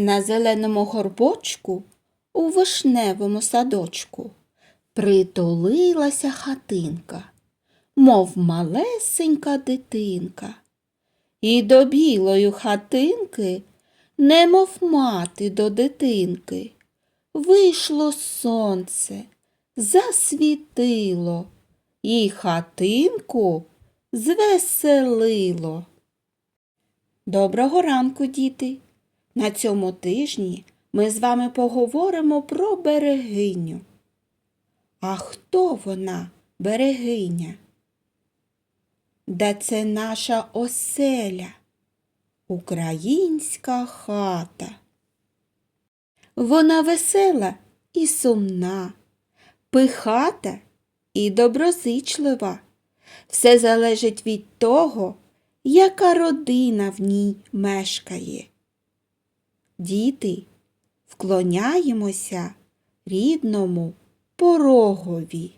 На зеленому горбочку у вишневому садочку притулилася хатинка, мов малесенька дитинка. І до білої хатинки, немов мати до дитинки, вийшло сонце, засвітило, і хатинку звеселило. Доброго ранку, діти! На цьому тижні ми з вами поговоримо про берегиню. А хто вона, берегиня? Да це наша оселя, українська хата. Вона весела і сумна, пихата і доброзичлива. Все залежить від того, яка родина в ній мешкає. Діти, вклоняємося рідному порогові.